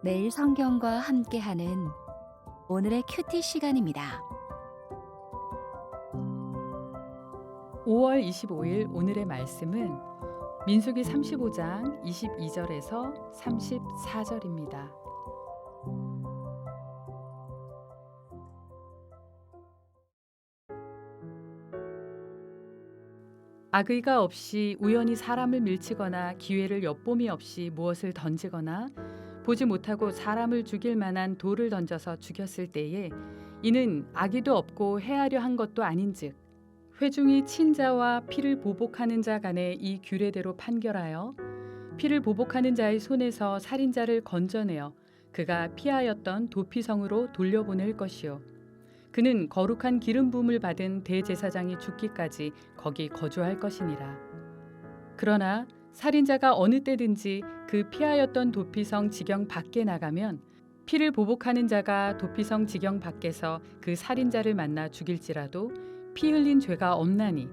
매일 성경과 함께하는 오늘의 큐티 시간입니다. 5월 25일 오늘의 말씀은 민수기 35장 22절에서 34절입니다. 악의가 없이 우연히 사람을 밀치거나 기회를 엿봄이 없이 무엇을 던지거나 보지 못하고 사람을 죽일 만한 돌을 던져서 죽였을 때에 이는 악의도 없고 해하려 한 것도 아닌즉 회중이 친자와 피를 보복하는 자 간에 이 규례대로 판결하여 피를 보복하는 자의 손에서 살인자를 건져내어 그가 피하였던 도피성으로 돌려보낼 것이요. 그는 거룩한 기름 부음을 받은 대제사장이 죽기까지 거기 거주할 것이니라. 그러나 살인자가 어느 때든지 그 피하였던 도피성 지경 밖에 나가면 피를 보복하는 자가 도피성 지경 밖에서 그 살인자를 만나 죽일지라도 피 흘린 죄가 없나니.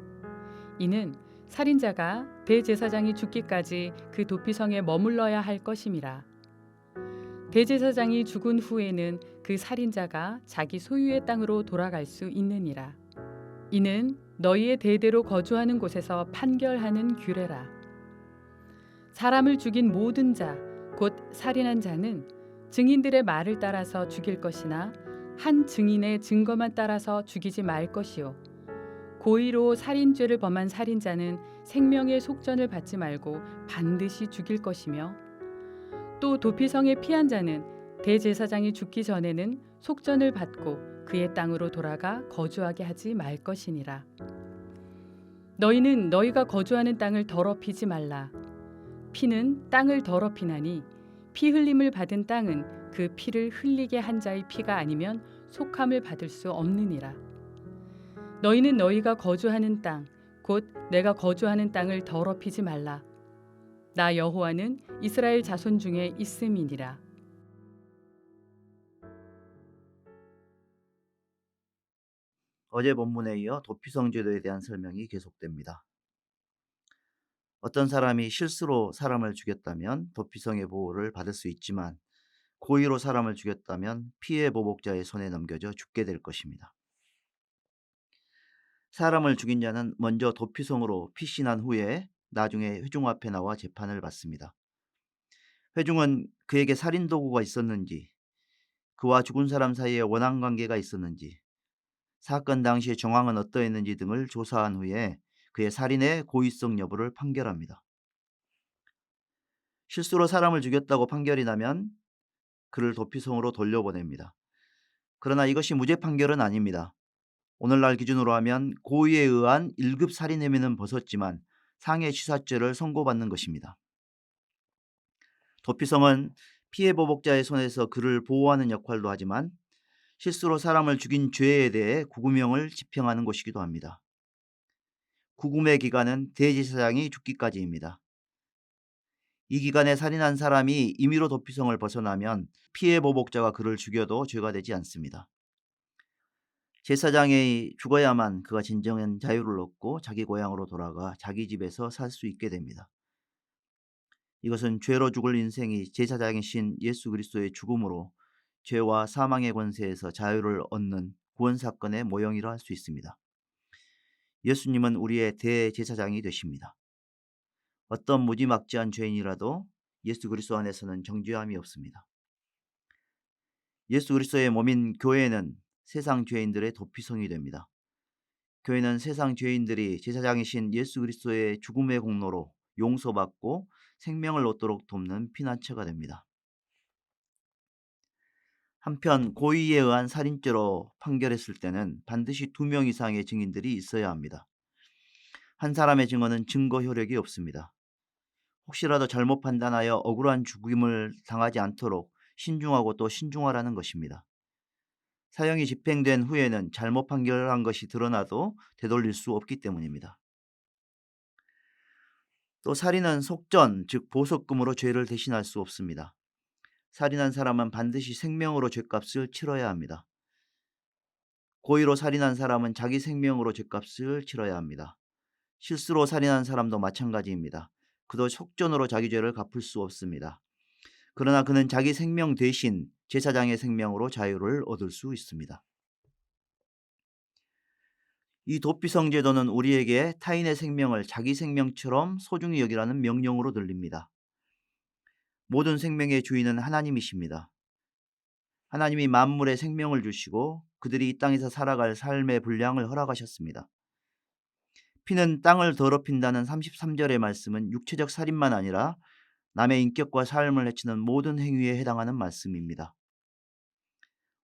이는 살인자가 대제사장이 죽기까지 그 도피성에 머물러야 할 것임이라. 대제사장이 죽은 후에는 그 살인자가 자기 소유의 땅으로 돌아갈 수 있느니라. 이는 너희의 대대로 거주하는 곳에서 판결하는 규례라 사람을 죽인 모든 자 곧 살인한 자는 증인들의 말을 따라서 죽일 것이나 한 증인의 증거만 따라서 죽이지 말 것이요. 고의로 살인죄를 범한 살인자는 생명의 속전을 받지 말고 반드시 죽일 것이며 또 도피성에 피한 자는 대제사장이 죽기 전에는 속전을 받고 그의 땅으로 돌아가 거주하게 하지 말 것이니라. 너희는 너희가 거주하는 땅을 더럽히지 말라 피는 땅을 더럽히나니 피 흘림을 받은 땅은 그 피를 흘리게 한 자의 피가 아니면 속함을 받을 수 없느니라. 너희는 너희가 거주하는 땅 곧 내가 거주하는 땅을 더럽히지 말라. 나 여호와는 이스라엘 자손 중에 있음이니라. 어제 본문에 이어 도피성 제도에 대한 설명이 계속됩니다. 어떤 사람이 실수로 사람을 죽였다면 도피성의 보호를 받을 수 있지만 고의로 사람을 죽였다면 피해 보복자의 손에 넘겨져 죽게 될 것입니다. 사람을 죽인 자는 먼저 도피성으로 피신한 후에 나중에 회중 앞에 나와 재판을 받습니다. 회중은 그에게 살인 도구가 있었는지, 그와 죽은 사람 사이에 원한 관계가 있었는지, 사건 당시의 정황은 어떠했는지 등을 조사한 후에 그의 살인의 고의성 여부를 판결합니다. 실수로 사람을 죽였다고 판결이 나면 그를 도피성으로 돌려보냅니다. 그러나 이것이 무죄 판결은 아닙니다. 오늘날 기준으로 하면 고의에 의한 1급 살인 혐의는 벗었지만 상해 취사죄를 선고받는 것입니다. 도피성은 피해 보복자의 손에서 그를 보호하는 역할도 하지만 실수로 사람을 죽인 죄에 대해 구금형을 집행하는 곳이기도 합니다. 구금의 기간은 대제사장이 죽기까지입니다. 이 기간에 살인한 사람이 임의로 도피성을 벗어나면 피해 보복자가 그를 죽여도 죄가 되지 않습니다. 제사장이 죽어야만 그가 진정한 자유를 얻고 자기 고향으로 돌아가 자기 집에서 살 수 있게 됩니다. 이것은 죄로 죽을 인생이 제사장이신 예수 그리스도의 죽음으로 죄와 사망의 권세에서 자유를 얻는 구원 사건의 모형이라 할 수 있습니다. 예수님은 우리의 대제사장이 되십니다. 어떤 무지막지한 죄인이라도 예수 그리스도 안에서는 정죄함이 없습니다. 예수 그리스도의 몸인 교회는 세상 죄인들의 도피성이 됩니다. 교회는 세상 죄인들이 제사장이신 예수 그리스도의 죽음의 공로로 용서받고 생명을 얻도록 돕는 피난처가 됩니다. 한편 고의에 의한 살인죄로 판결했을 때는 반드시 두 명 이상의 증인들이 있어야 합니다. 한 사람의 증언은 증거 효력이 없습니다. 혹시라도 잘못 판단하여 억울한 죽임을 당하지 않도록 신중하고 또 신중하라는 것입니다. 사형이 집행된 후에는 잘못 판결한 것이 드러나도 되돌릴 수 없기 때문입니다. 또 살인은 속전, 즉 보석금으로 죄를 대신할 수 없습니다. 살인한 사람은 반드시 생명으로 죄값을 치러야 합니다. 고의로 살인한 사람은 자기 생명으로 죄값을 치러야 합니다. 실수로 살인한 사람도 마찬가지입니다. 그도 속전으로 자기 죄를 갚을 수 없습니다. 그러나 그는 자기 생명 대신 제사장의 생명으로 자유를 얻을 수 있습니다. 이 도피성 제도는 우리에게 타인의 생명을 자기 생명처럼 소중히 여기라는 명령으로 들립니다. 모든 생명의 주인은 하나님이십니다. 하나님이 만물에 생명을 주시고 그들이 이 땅에서 살아갈 삶의 분량을 허락하셨습니다. 피는 땅을 더럽힌다는 33절의 말씀은 육체적 살인만 아니라 남의 인격과 삶을 해치는 모든 행위에 해당하는 말씀입니다.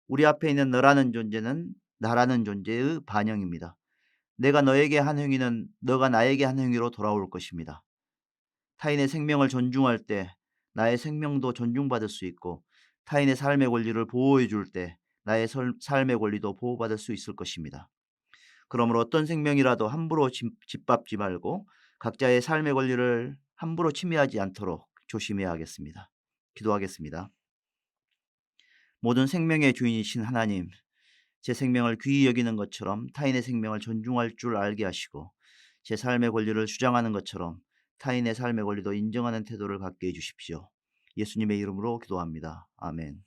우리 앞에 있는 너라는 존재는 나라는 존재의 반영입니다. 내가 너에게 한 행위는 너가 나에게 한 행위로 돌아올 것입니다. 타인의 생명을 존중할 때 나의 생명도 존중받을 수 있고 타인의 삶의 권리를 보호해 줄 때 나의 설- 삶의 권리도 보호받을 수 있을 것입니다. 그러므로 어떤 생명이라도 함부로 집- 짓밟지 말고 각자의 삶의 권리를 함부로 침해하지 않도록 조심해야 하겠습니다. 기도하겠습니다. 모든 생명의 주인이신 하나님, 제 생명을 귀히 여기는 것처럼 타인의 생명을 존중할 줄 알게 하시고 제 삶의 권리를 주장하는 것처럼 타인의 삶의 권리도 인정하는 태도를 갖게 해 주십시오. 예수님의 이름으로 기도합니다. 아멘.